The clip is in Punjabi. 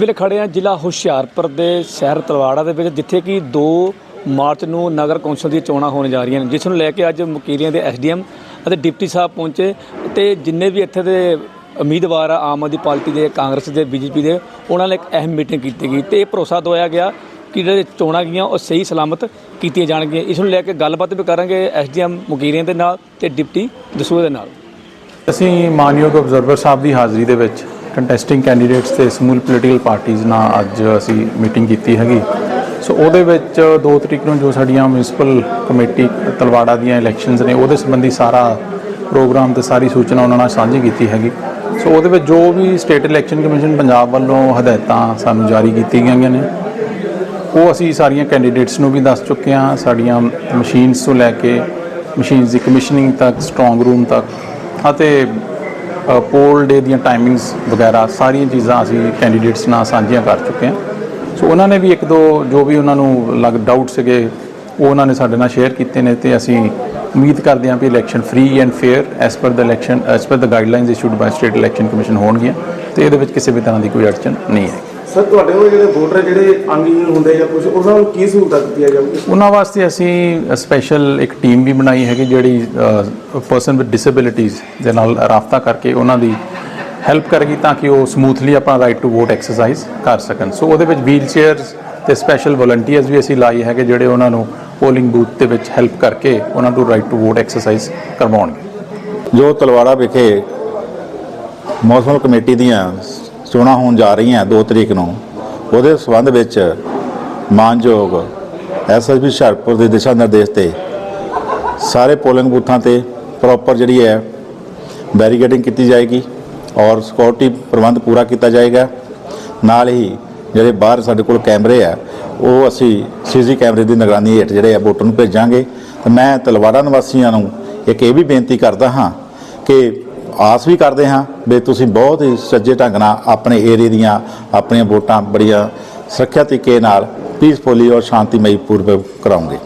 ਵੇਲੇ ਖੜੇ ਆ ਜ਼ਿਲ੍ਹਾ ਹੁਸ਼ਿਆਰਪੁਰ ਦੇ ਸ਼ਹਿਰ ਤਲਵਾੜਾ ਦੇ ਵਿੱਚ, ਜਿੱਥੇ ਕਿ 2 ਮਾਰਚ ਨੂੰ ਨਗਰ ਕੌਂਸਲ ਦੀਆਂ ਚੋਣਾਂ ਹੋਣ ਜਾ ਰਹੀਆਂ ਨੇ, ਜਿਸ ਨੂੰ ਲੈ ਕੇ ਅੱਜ ਮੁਕੇਰੀਆਂ ਦੇ ਐਸਡੀਐਮ ਅਤੇ ਡਿਪਟੀ ਸਾਹਿਬ ਪਹੁੰਚੇ ਤੇ ਜਿੰਨੇ ਵੀ ਇੱਥੇ ਦੇ ਉਮੀਦਵਾਰ ਆ, ਆਮ ਆਦਮੀ ਪਾਰਟੀ ਦੇ, ਕਾਂਗਰਸ ਦੇ, ਬੀਜੇਪੀ ਦੇ, ਉਹਨਾਂ ਨਾਲ ਇੱਕ ਅਹਿਮ ਮੀਟਿੰਗ ਕੀਤੀ ਗਈ ਤੇ ਇਹ ਭਰੋਸਾ ਦਵਾਇਆ ਗਿਆ ਕਿ ਜਿਹੜੇ ਚੋਣਾਂ ਗਈਆਂ, ਉਹ ਸਹੀ ਸਲਾਮਤ ਕੀਤੀਆਂ ਜਾਣਗੀਆਂ। ਇਸ ਨੂੰ ਲੈ ਕੇ ਗੱਲਬਾਤ ਵੀ ਕਰਾਂਗੇ ਐਸਡੀਐਮ ਮੁਕੀਰੀਆਂ ਦੇ ਨਾਲ ਤੇ ਡਿਪਟੀ ਦਸੂਹੇ ਦੇ ਨਾਲ। ਅਸੀਂ ਮਾਨਯੋਗ ਅਬਜ਼ਰਵਰ ਸਾਹਿਬ ਦੀ ਹਾਜ਼ਰੀ ਦੇ ਵਿੱਚ ਕੰਟੈਸਟਿੰਗ ਕੈਂਡੀਡੇਟਸ ਤੇ ਸਮੂਲ ਪੋਲੀਟੀਕਲ ਪਾਰਟੀਆਂ ਨਾਲ ਅੱਜ ਅਸੀਂ ਮੀਟਿੰਗ ਕੀਤੀ ਹੈਗੀ। ਸੋ ਉਹਦੇ ਵਿੱਚ 2 ਤਰੀਕ ਨੂੰ ਜੋ ਸਾਡੀਆਂ ਮਿਊਨਿਸਪਲ ਕਮੇਟੀ ਤਲਵਾੜਾ ਦੀਆਂ ਇਲੈਕਸ਼ਨਸ ਨੇ, ਉਹਦੇ ਸੰਬੰਧੀ ਸਾਰਾ ਪ੍ਰੋਗਰਾਮ ਤੇ ਸਾਰੀ ਸੂਚਨਾ ਉਹਨਾਂ ਨਾਲ ਸਾਂਝੀ ਕੀਤੀ ਹੈਗੀ। ਸੋ ਉਹਦੇ ਵਿੱਚ ਜੋ ਵੀ ਸਟੇਟ ਇਲੈਕਸ਼ਨ ਕਮਿਸ਼ਨ ਪੰਜਾਬ ਵੱਲੋਂ ਹਦਾਇਤਾਂ ਸਾਨੂੰ ਜਾਰੀ ਕੀਤੀਆਂ ਗਈਆਂ ਨੇ। ਉਹ ਅਸੀਂ ਸਾਰੀਆਂ ਕੈਂਡੀਡੇਟਸ ਨੂੰ ਵੀ ਦੱਸ ਚੁੱਕੇ ਹਾਂ, ਸਾਡੀਆਂ ਮਸ਼ੀਨਸ ਤੋਂ ਲੈ ਕੇ ਮਸ਼ੀਨਸ ਦੀ ਕਮਿਸ਼ਨਿੰਗ ਤੱਕ ਸਟਰੋਂਗ ਰੂਮ ਤੱਕ ਅਤੇ ਪੋਲ ਡੇ ਦੀਆਂ ਟਾਈਮਿੰਗਸ ਵਗੈਰਾ, ਸਾਰੀਆਂ ਚੀਜ਼ਾਂ ਅਸੀਂ ਕੈਂਡੀਡੇਟਸ ਨਾਲ ਸਾਂਝੀਆਂ ਕਰ ਚੁੱਕੇ ਹਾਂ। ਸੋ ਉਹਨਾਂ ਨੇ ਵੀ ਇੱਕ ਦੋ ਜੋ ਵੀ ਉਹਨਾਂ ਨੂੰ ਲੱਗ ਡਾਊਟ ਸੀਗੇ, ਉਹ ਉਹਨਾਂ ਨੇ ਸਾਡੇ ਨਾਲ ਸ਼ੇਅਰ ਕੀਤੇ ਨੇ ਤੇ ਅਸੀਂ ਉਮੀਦ ਕਰਦੇ ਹਾਂ ਕਿ election free and fair as per the election as per the guidelines issued by state election commission ਹੋਣਗੀਆਂ ਤੇ ਇਹਦੇ ਵਿੱਚ ਕਿਸੇ ਵੀ ਤਰ੍ਹਾਂ ਦੀ ਕੋਈ ਅੜਚਨ ਨਹੀਂ ਹੈ ਸਰ ਤੁਹਾਡੇ ਕੋਲ ਜਿਹੜੇ ਵੋਟਰ ਜਿਹੜੇ ਅੰਗਹੀਣ ਹੁੰਦੇ ਜਾਂ ਕੁਝ ਉਹਨਾਂ ਨੂੰ ਕੀ ਸਹੂਲਤਾਂ ਦਿੱਤੀਆਂ ਜਾਊਗੀ ਉਹਨਾਂ ਵਾਸਤੇ ਅਸੀਂ ਸਪੈਸ਼ਲ ਇੱਕ ਟੀਮ ਵੀ ਬਣਾਈ ਹੈਗੀ ਜਿਹੜੀ ਪਰਸਨ ਵਿਦ ਡਿਸੇਬਿਲਿਟੀਜ਼ ਦੇ ਨਾਲ ਰਾਬਤਾ ਕਰਕੇ ਉਹਨਾਂ ਦੀ ਹੈਲਪ ਕਰੇਗੀ ਤਾਂ ਕਿ ਉਹ ਸਮੂਥਲੀ ਆਪਣਾ ਰਾਈਟ ਟੂ ਵੋਟ ਐਕਸਰਸਾਈਜ਼ ਕਰ ਸਕਣ। ਸੋ ਉਹਦੇ ਵਿੱਚ ਵੀਲ ਚੇਅਰਸ ਤੇ ਸਪੈਸ਼ਲ ਵਲੰਟੀਅਰਸ ਵੀ ਅਸੀਂ ਲਾਈ ਹੈਗੇ ਜਿਹੜੇ ਉਹਨਾਂ ਨੂੰ ਪੋਲਿੰਗ ਬੂਥ ਦੇ ਵਿੱਚ ਹੈਲਪ ਕਰਕੇ ਉਹਨਾਂ ਨੂੰ ਰਾਈਟ ਟੂ ਵੋਟ ਐਕਸਰਸਾਈਜ਼ ਕਰਵਾਉਣਗੇ। ਜੋ ਤਲਵਾੜਾ ਵਿਖੇ ਮੌਸਮ ਕਮੇਟੀ ਦੀਆਂ ਚੋਣਾਂ ਹੋਣ ਜਾ ਰਹੀਆਂ 2 ਤਰੀਕ ਨੂੰ, ਉਹਦੇ ਸਬੰਧ ਵਿੱਚ ਮਾਨਯੋਗ ਐਸਐਸਬੀ ਹੁਸ਼ਿਆਰਪੁਰ ਦੇ ਦਿਸ਼ਾ ਨਿਰਦੇਸ਼ ਤੇ ਸਾਰੇ ਪੋਲਿੰਗ ਬੂਥਾਂ ਤੇ ਪ੍ਰੋਪਰ ਜਿਹੜੀ ਹੈ ਬੈਰੀਕੇਡਿੰਗ ਕੀਤੀ ਜਾਏਗੀ ਔਰ ਸਿਕਿਉਰਿਟੀ ਪ੍ਰਬੰਧ ਪੂਰਾ ਕੀਤਾ ਜਾਏਗਾ। ਨਾਲ ਹੀ ਜਿਹੜੇ ਬਾਹਰ ਸਾਡੇ ਕੋਲ ਕੈਮਰੇ ਆ ਉਹ ਅਸੀਂ ਸੀਸੀ ਕੈਮਰੇ ਦੀ ਨਿਗਰਾਨੀ ਹੇਠ ਜਿਹੜੇ ਆ ਵੋਟਰ ਨੂੰ ਭੇਜਾਂਗੇ। ਤੇ ਮੈਂ ਤਲਵਾੜਾ ਨਿਵਾਸੀਆਂ ਨੂੰ ਇੱਕ ਇਹ ਵੀ ਬੇਨਤੀ ਕਰਦਾ ਹਾਂ ਕਿ ਆਸ ਵੀ ਕਰਦੇ ਹਾਂ ਵੀ ਤੁਸੀਂ ਬਹੁਤ ਹੀ ਸੱਜੇ ਢੰਗ ਨਾਲ ਆਪਣੇ ਏਰੀਏ ਦੀਆਂ ਆਪਣੀਆਂ ਵੋਟਾਂ ਬੜੀਆਂ ਸੁਰੱਖਿਆ ਤਰੀਕੇ ਨਾਲ ਪੀਸਫੁਲੀ ਔਰ ਸ਼ਾਂਤੀਮਈ ਪੂਰਵਕ ਕਰਾਉਂਗੇ।